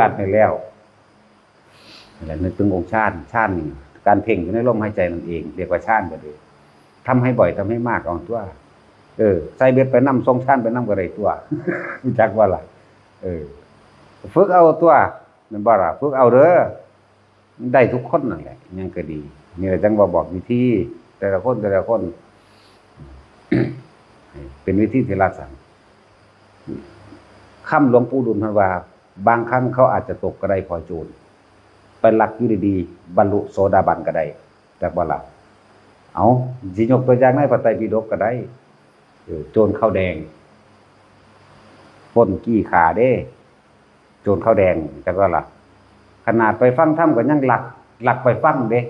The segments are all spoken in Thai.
รัดไปแล้วนั่นแหละนึกถึงองค์ชาติชาตินี่การเพ่งอยู่ในลมหายใจนั่นเองเรียกว่าชาติก็เลยทำให้บ่อยทำให้มากเอาตัว เออใส่เบ็ดไปนํทรงชาติไปนํก็ได้ตัวรู้จักว่าล่ะ เออฝึกเอาตัวมันบ่ล่ะฝึกเอาเด้อได้ทุกคนนั่นแหละยังก็ดีนี่แหละจังว่าบอกวิธีแต่ละคนแต่ละคน เป็นวิธีที่รักษาคำหลวงปู่ดุลท่านวา บางครั้งเขาอาจจะตกกระไดพลอยโจรไปหลักอยู่ดีๆบรรลุโสดาบันก็ได้แต่บ่หลับเอาสิยกตัวอย่างในพระไตรปิฎกก็ได้โจรข้าวแดงป้นกี้ขาเด้ โจรข้าวแดงจักว่าล่ะขนาดไปฟังถ้ำก็ยังหลัก หลักไปฟังเด้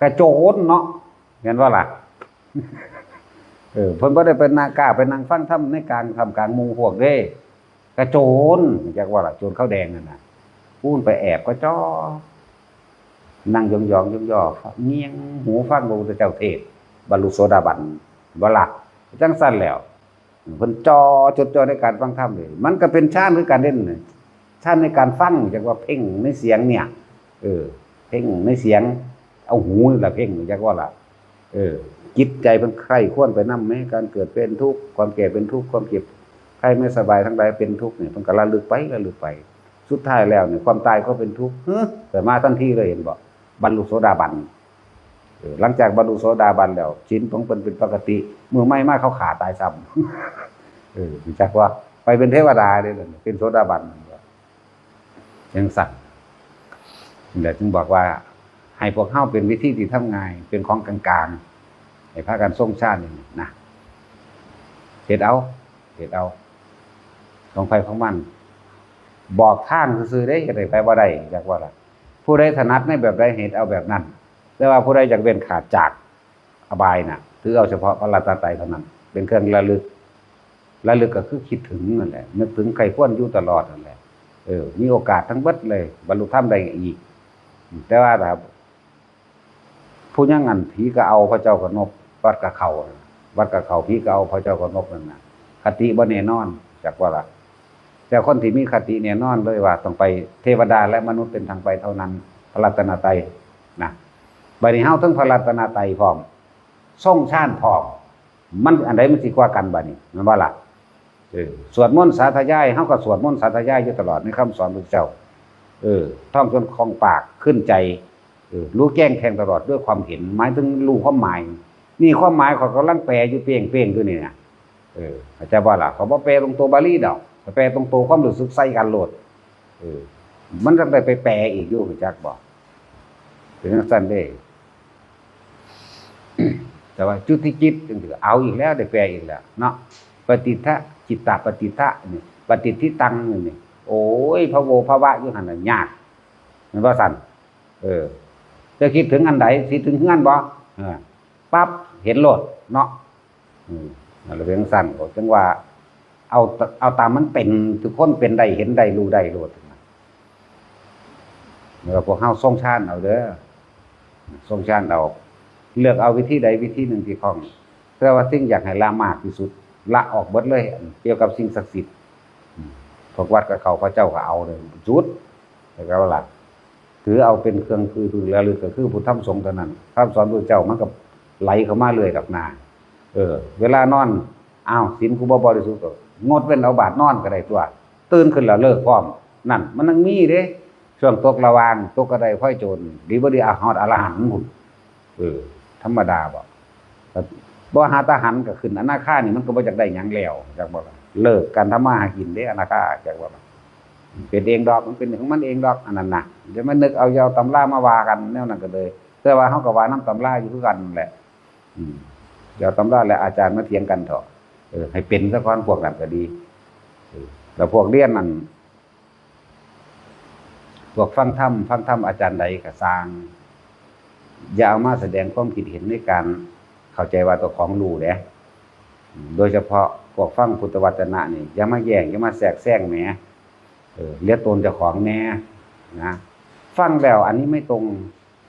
ก็โจรเนาะเห็นว่าล่ะเออเพิ่นบ่ได้เป็นนาก้าไปนั่งฟังถ้ำในกลางทำกลางหมู่พวกเด้ กระโจรจักว่าล่ะโจรข้าวแดงนั่นนะพูนไปแอบก็จ้อนั่งยองๆยองยอเงียงหูฟังพระพุทธเจ้าเทศบรรลุโสดาบันบ่ล่ะจังสั้นแล้วเพิ่นจอจดจ่อในการฟังธรรมเลย มันก็เป็นชาติคือการเล่นชาติในการฟังจักว่าเพ่งในเสียงเนี่ย เออ เพ่งในเสียง เอาหูล่ะเพ่งจักว่าล่ะเออจิตใจเป็นใครควรไปนำไหมการเกิดเป็นทุกข์ความแก่เป็นทุกข์ความเจ็บ ใครไม่สบายทั้งหลายเป็นทุกข์เนี่ยมันก็ระลึกไประลึกไป สุดท้ายแล้วเนี่ยความตายก็เป็นทุกข์แต่มาทันทีเลยเห็นบ่บรรลุโสดาบันหลังจากบรรลุโสดาบันแล้วจิตของเป็นเป็นปกติเมื่อไม่มากเขาขาตายซ้ำเออจักว่า ไปเป็นเทวดาเลยเลยเป็นโสดาบันยังสั่งเดี๋ยวจึงบอกว่า ให้พวกเข้าเป็นวิธีที่ทำงานเป็นของกลางๆให้พากันส่งชาตินี่นะเห็ดเอาเห็ดเอา ของไฟของมัน บอกท่านซื้อได้ก็ได้ไปว่าได้จากว่าล่ะผู้ใดถนัดในแบบใดเหตุเอาแบบนั้นแต่ว่าผู้ใดอยากเว้นขาดจากอบายน่ะถือเอาเฉพาะพระรัตนตรัยเท่านั้น เป็นเครื่องระลึกระลึกก็คือคิดถึงนั่นแหละ นึกถึงใครพ้นอยู่ตลอดนั่นแหละ เออ มีโอกาสทั้งเบิดเลย บรรลุธรรมได้อีก แต่ว่าถ้าผู้ยังงันผีก็เอาพระเจ้ากนกวัดกะเขาวัดกะเขาผีก็เอาพระเจ้ากนกนั่นนะคติบ่แน่นอนจากว่าล่ะ แต่คนที่มีคติแน่นอนเลยว่าต้องไปเทวดาและมนุษย์เป็นทางไปเท่านั้นพระรัตนตรัยนะบัดนี้เฮาทั้งพระรัตนตรัยพร้อมทรงชาติพร้อมมันอันใดมันสิกว่ากันบัดนี้มันว่าล่ะเออสวดมนต์สาธยายเฮาก็สวดมนต์สาธยายอยู่ตลอดในคำสอนพระเจ้า เออท่องจนคล่องปากขึ้นใจเออรู้แจ้งแทงตลอดด้วยความเห็นหมายถึงรู้ความหมาย นี่ความหมายเขากำลังแปลอยู่เปลี่ยงเปลี่ยงด้วยนี่นะเอออาจารย์ว่าล่ะเขาบ่แปลตรงตัวบาลีดอก แปลตรงตัวความรู้สึกใส่กันโหลดเออ มันจะไปไปแปลอีกอยู่รู้จักบอกเป็นจังสั้นเด้แต่ว่าจุติจิตจังถือเอาอีกแล้วได้แปลอีกแล้ว เนาะปฏิทะจิตตปฏิทะนี่ปฏิทิตังนี่โอ้ยพระโวพระวะอยู่หันน่ะยากมันว่าสั่นเออจะคิดถึงอันใดคิดถึงเฮือนบ่ปั๊บเห็นโลดเนาะอืมนั่นแหละเป็นสั่นก็จังว่า เอาเอาตามมันเป็นทุกคนเป็นได้เห็นได้รู้ได้โลดแล้วพวกเฮาส่งชาติเอาเด้อส่งชาติเอาเลือกเอาวิธีใดวิธีหนึ่งที่คล่องเพื่อว่าสิ่งอยากให้ละมากที่สุด ละออกเบิดเลย เกี่ยวกับสิ่งศักดิ์สิทธิ์พวกวัดกับเขาพระเจ้าก็เอาเลยจุดแล้วก็ว่าหลักถือเอาเป็นเครื่องคือคือแล้วหรือก็คือพุทธธรรมสงฆ์เท่านั้นคำสอนพระเจ้ามันก็ไหลเข้ามาเลยกับนา เออ เวลานอนอ้าวศีลกูบ่บริสุทธิ์ก็ งดเว้นเอาบาดนอนก็ได้ตัว ตื่นขึ้นแล้วเลิกพร้อม นั่น มันนังมีเด้ช่วงตกระวางตกกระไดค่อยโจรดีบดีอาหอดอรหันต์พุ่นเออ ธรรมดาบ่แต่บ่หาทหารก็ขึ้นอนาคานี่มันก็บ่จักได้หยังแล้วจักบ่ล่ะเลิกการทำมาหากินเด้อนาคาจักบ่ล่ะเป็นเองดอกมันเป็นของมันเองดอกอันนั้นนะเดี๋ยวมันนึกเอายาวตำรามาว่ากันแนวนั้นก็เลยแต่ว่าเขาก็ว่าน้ำตำราอยู่คือกันแหละยวตำราและอาจารย์มาเถียงกันเถอะ เออ ให้เป็นซะก่อนพวกนั้นก็ดีแล้วพวกเรียนนั่นพวกฟังธรรมฟังธรรมอาจารย์ใดก็สร้างอย่าเอามาแสดงความคิดเห็นในการเข้าใจว่าตัวของรู้เด้อืมโดยเฉพาะพวกฟังพุทธวจนะนี่อย่ามาแย่งอย่ามาแทรกแซงแหมเออเลียกตนเจ้าของแน่นะฟังแล้ว อันนี้ไม่ตรง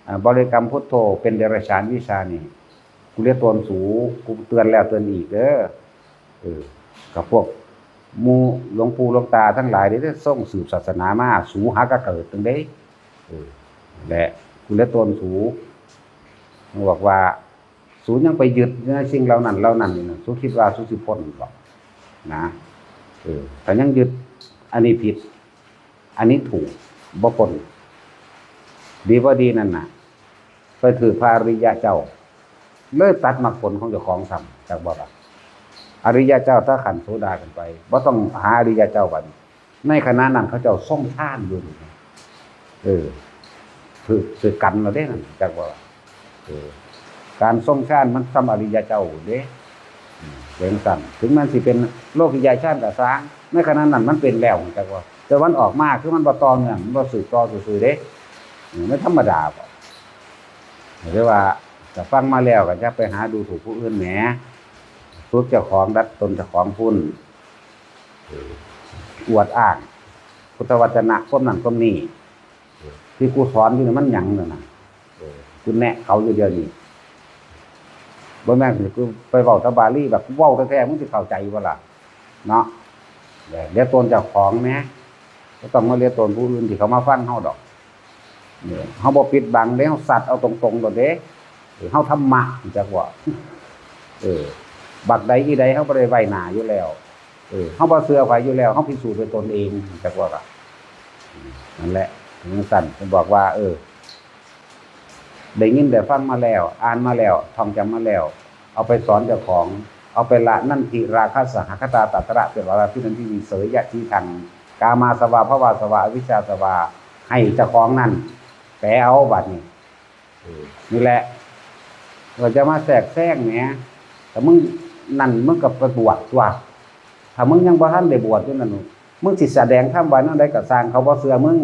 อ่าบริกรรมพุทโธเป็นเดรัจฉานวิชานี่กูเรียกตนสูกูเตือนแล้วเตือนอีกเด้อ เออกับพวกมูหลวงปู่หลวงตาทั้งหลายนี่ได้ส่งสืบศาสนามาสูหากะเกิดจังได๋เออและคุณและตนสูบอกว่า สูยังไปยึดในสิ่งเหล่านั้นเหล่านั้นนะสูคิดว่าสูสิพ้นหรอกนะเออแต่ยังยึดอันนี้ผิด อันนี้ถูกบ่พ้นดีบ่าดีนั่นน่ะไปถือพระอริยะเจ้า เลยตัดมรรคผลของเจ้าของทำจากบ่ล่ะ อริยะเจ้าถ้าขันโสดากันไปบ่ต้องหาอริยะเจ้าบันในขณะนั้นเขาเจ้าส่งท่านอยู่นี่เออคือคือกันเราได้นั่นจากบ่ล่ะเออการส่งชาติมันทำอริยะเจ้าเด้เป็นสั่นถึงมันสิเป็นโลกิยาชาติกับสร้างในขณะนั้นมันเป็นแล้วจากว่าแต่วันออกมาคือมันบ่ตอเนื่องมันบ่สืบต่อซื่อเด้ไม่ธรรมดาบ่เรียกว่าจะฟังมาแล้วก็จะไปหาดูถูกผู้อื่นแหม ทุกเจ้าของดัดตนเจ้าของพุ่นอวดอ้าง พุทธวจนะก้มนั่นก้มนี่ที่กูสอนอยู่นี่มันหยังนั่นน่ะกูแนะเขาอยู่เดียวนี้บ่แม่นกูไปเว้าตะบาลีแบบเว้าแท้ๆมึงสิเข้าใจบ่ล่ะเนาะเดี๋ยวตนเจ้าของแหมบ่ต้องมาเรียกตนผู้อื่นที่เขามาฟังเฮาดอกเนี่ยเฮาบ่ปิดบังเด้เฮาสัตว์เอาตรงๆโดดเด้เออเฮาธรรมะจักว่าเออ บักใดอีใดเฮาบ่ได้ไวหนาอยู่แล้ว เออเฮาบ่เชื่อไผอยู่แล้วเฮาพิสูจน์ด้วยตนเองจักว่าล่ะนั่นแหละถึงสั่นผมบอกว่า เออได้ยินได้ฟังมาแล้ว อ่านมาแล้วท่องจำมาแล้ว เอาไปสอนเจ้าของ เอาไปละนั่นทิราคะสหคตาตัตระเป็นวาระที่นันที่มีเสยยะที่ทางกามาสวาภวาสวาอวิชาสวาให้เจ้าของนั่นแปลเอาบัดนี้นี่แหละเราจะมาแทรกแซงเนี่ยแต่มึง นั่นมึงกับปบวชตัวถ้ามึงยังบ่ทันได้บวชอยู่นั่นมึงสิแสดงทำวันนั้นได้ก็สร้างเขาบ่เชื่อมึง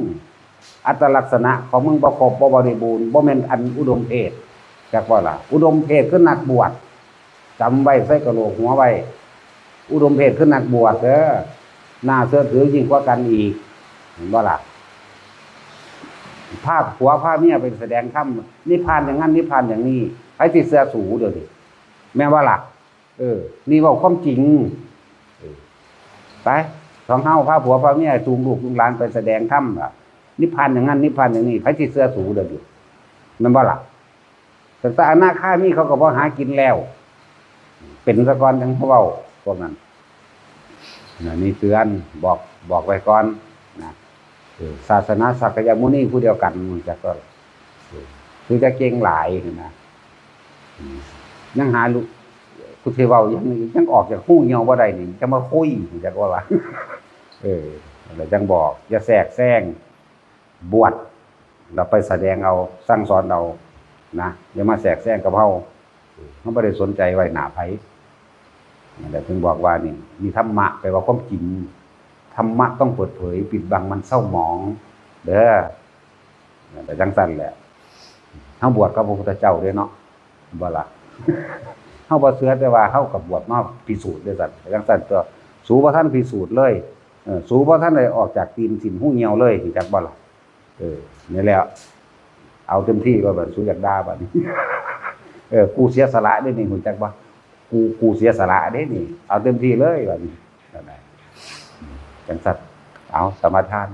อัตลักษณะของมึงประกอบบ่บริบูรณ์บ่แม่นอันอุดมเพศจักว่าล่ะ อุดมเพศคือนักบวชจำไว้ใส่กระโหลกหัวไว้อุดมเพศคือนักบวชเด้อน่าเชื่อถือยิ่งกว่ากันอีกเห็นบ่ล่ะภาพผัวภาพเมียเป็นแสดงธรรมนิพพานอย่างนั้นนิพพานอย่างนี้ไอ้ที่เสื้อสูเดี๋ยวนี้แม่ว่าล่ะ เออ นี่ว่าความจริงไปสองเฮาพาผัวพาเมียจูงลูกจูงหลานไปแสดงธรรมล่ะ นิพพานอย่างนั้นนิพพานอย่างนี้ไผสิเสื้อสูเด้ออยู่นั่นบ่ล่ะแต่ตาอนาคามีเขาก็บ่หากินแล้ว เป็นสะกอนจังเขาเว้าพวกนั้นน,นี่เตือนบอกบอกไว้ก่อนนะศาสนาสักยมุนีผู้เดียวกันมันจะก็คือจะเก่งหลายนะอืมยังหาลูก คุณเทเว้ายังยังออกจากหู้เหี่ยวบ่ได้นี่จะมาคุยจักว่าล่ะเออแล้วจังบอก อย่าแทรกแซงบวชเราไปแสดงเอาสร้างสอนเรานะอย่ามาแสกแซงกับเขาเขาไม่ได้สนใจไว้หนาไผนั่แหละถึงบอกว่านี่ มีธรรมะแปลว่าความจริงธรรมะต้องเปิดเผย ปิดบังมันเศร้าหมอง เด้อแต่จังสั้นแหละเขาบวชกับพระพุทธเจ้าด้วยเนาะบ่ละ เข้าบ่เสือแต่ว่าเข้ากับบวชมาพิสูจน์ด้วยสัตว์จังสั้นตัวสูบ่ท่านพิสูจน์เลยสูบ่ท่านได้ออกจากตีนสินหูเหี่ยวเลยที่จักบ่ล่ะเออนี่แหละเอาเต็มที่ก็แบบสูอยากด่าบัดนี้เออกูเสียสละด้วยนี่หูจักบ่กูกูเสียสละด้วยนี่ เอาเต็มที่เลยแบัดนี้นั่นยังสัตว์เอาสมาทานส